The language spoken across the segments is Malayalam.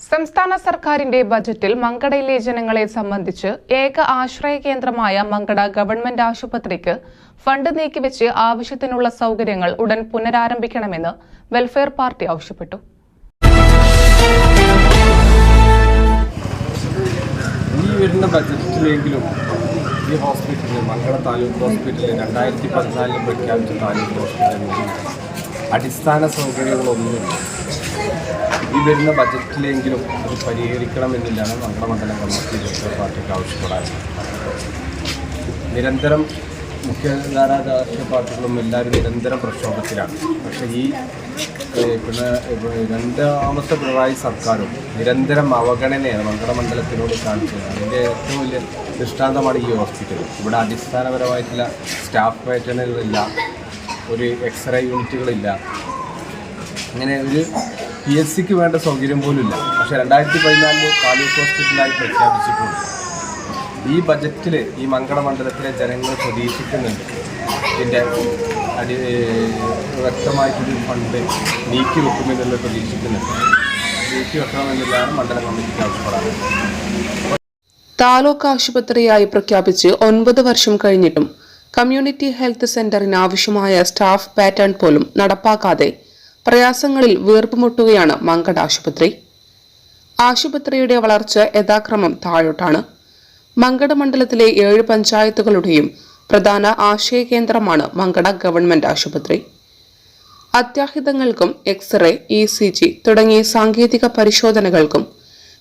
സംസ്ഥാന സർക്കാരിന്റെ ബജറ്റിൽ മങ്കടയിലെ ജനങ്ങളെ സംബന്ധിച്ച് ഏക ആശ്രയ കേന്ദ്രമായ മങ്കട ഗവൺമെന്റ് ആശുപത്രിക്ക് ഫണ്ട് നീക്കിവെച്ച് ആവശ്യത്തിനുള്ള സൗകര്യങ്ങൾ ഉടൻ പുനരാരംഭിക്കണമെന്ന് വെൽഫെയർ പാർട്ടി ആവശ്യപ്പെട്ടു. ഈ വരുന്ന ബജറ്റിലെങ്കിലും ഈ ഹോസ്പിറ്റലിൽ മംഗള താലൂക്ക് ഹോസ്പിറ്റലിൽ രണ്ടായിരത്തി പതിനാലിൽ പ്രഖ്യാപിച്ച താലൂക്ക് ഹോസ്പിറ്റലിൽ അടിസ്ഥാന സൗകര്യങ്ങളൊന്നുമില്ല. ഈ വരുന്ന ബജറ്റിലെങ്കിലും അത് പരിഹരിക്കണമെന്നില്ലാണ് മംഗളമണ്ഡലം കമ്മിറ്റി ജനറൽ പാർട്ടിക്ക് ആവശ്യപ്പെടാറുള്ളത് നിരന്തരം മുഖ്യധാര രാഷ്ട്രീയ പാർട്ടികളും എല്ലാവരും നിരന്തരം പ്രക്ഷോഭത്തിലാണ്. പക്ഷേ ഈ രണ്ടാമത്തെ പിണറായി സർക്കാരും നിരന്തരം അവഗണനയാണ് മംഗളമണ്ഡലത്തിനോട് കാണിച്ചത്. അതിന്റെ ഏറ്റവും വലിയ ദൃഷ്ടാന്തമാണ് ഈ ഹോസ്പിറ്റൽ. ഇവിടെ അടിസ്ഥാനപരമായിട്ടുള്ള സ്റ്റാഫ് പാറ്റേണുകളില്ല ഒരു എക്സ്റേ യൂണിറ്റുകളില്ല. അങ്ങനെ ഒരു പി എസ് സിക്ക് വേണ്ട സൗകര്യം പോലും ഇല്ല പക്ഷേ രണ്ടായിരത്തി പതിനാലിൽ താലൂക്ക് ഹോസ്പിറ്റലായി പ്രഖ്യാപിച്ചിട്ടുണ്ട്. ഈ ബജറ്റിൽ ഈ മംഗള മണ്ഡലത്തിലെ ജനങ്ങൾ പ്രതീക്ഷിക്കുന്നുണ്ട്. ഇതിന്റെ അടി വ്യക്തമായിട്ടൊരു ഫണ്ട് നീക്കി വെക്കുമെന്നുള്ള പ്രതീക്ഷിക്കുന്നുണ്ട്. നീക്കി വെക്കണമെന്നുള്ളതാണ് മണ്ഡല കമ്മിറ്റിക്ക് ആവശ്യപ്പെടാറ് താലൂക്ക് ആശുപത്രിയായി പ്രഖ്യാപിച്ച് ഒൻപത് വർഷം കഴിഞ്ഞിട്ടും കമ്മ്യൂണിറ്റി ഹെൽത്ത് സെന്ററിന് ആവശ്യമായ സ്റ്റാഫ് പാറ്റേൺ പോലും നടപ്പാക്കാതെ പ്രയാസങ്ങളിൽ വീർപ്പുമുട്ടുകയാണ് മങ്കട ആശുപത്രി. ആശുപത്രിയുടെ വളർച്ച യഥാക്രമം താഴോട്ടാണ്. മങ്കട മണ്ഡലത്തിലെ ഏഴ് പഞ്ചായത്തുകളുടെയും പ്രധാന ആശയ കേന്ദ്രമാണ് മങ്കട ഗവൺമെന്റ് ആശുപത്രി. അത്യാഹിതങ്ങൾക്കും x ray E C G തുടങ്ങിയ സാങ്കേതിക പരിശോധനകൾക്കും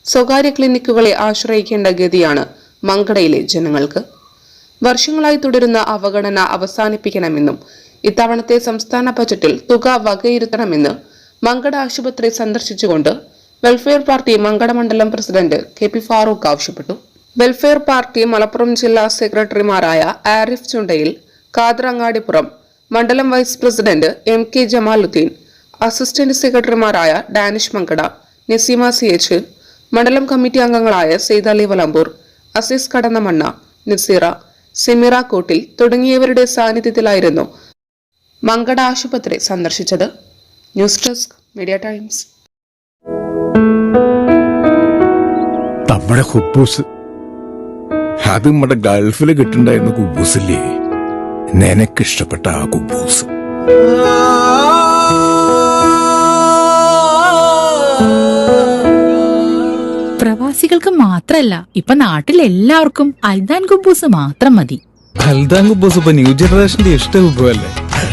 സ്വകാര്യ ക്ലിനിക്കുകളെ ആശ്രയിക്കേണ്ട ഗതിയാണ് മങ്കടയിലെ ജനങ്ങൾക്ക്. വർഷങ്ങളായി തുടരുന്ന അവഗണന അവസാനിപ്പിക്കണമെന്നും ഇത്തവണത്തെ സംസ്ഥാന ബജറ്റിൽ തുക വകയിരുത്തണമെന്ന് മങ്കട ആശുപത്രി സന്ദർശിച്ചുകൊണ്ട് വെൽഫെയർ പാർട്ടി മങ്കട മണ്ഡലം പ്രസിഡന്റ് കെ പി ഫാറൂഖ് ആവശ്യപ്പെട്ടു. വെൽഫെയർ പാർട്ടി മലപ്പുറം ജില്ലാ സെക്രട്ടറിമാരായ ആരിഫ് ചുണ്ടയിൽ ഖാദർ മണ്ഡലം vice president M K Jamaluddin assistant സെക്രട്ടറിമാരായ ഡാനിഷ് മങ്കട നസീമ സി എച്ച് മണ്ഡലം കമ്മിറ്റി അംഗങ്ങളായ സെയ്ദ് അലി വലമ്പൂർ അസീസ് കടന്നമണ്ണ നസീറ സെമിറ കോട്ടിൽ തുടങ്ങിയവരുടെ സാന്നിധ്യത്തിലായിരുന്നു മങ്കട ആശുപത്രി സന്ദർശിച്ചത്. News desk media times. നമ്മുടെ ഹുബൂസ്. അത് നമ്മുടെ ഗൾഫിൽ കിട്ടുണ്ടായിരുന്ന കുബൂസില്ലേ? നിനക്കിഷ്ടപ്പെട്ട ആ കുബൂസ്. പ്രവാസികൾക്ക് മാത്രല്ല ഇപ്പൊ നാട്ടിൽ എല്ലാവർക്കും അൽദാൻ കുബൂസ് മാത്രം മതി. അൽദാൻ കുബൂസ് ഇപ്പൊ ന്യൂ ജനറേഷന്റെ ഇഷ്ട കുബുവല്ലേ